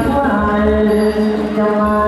สักวัจะมมา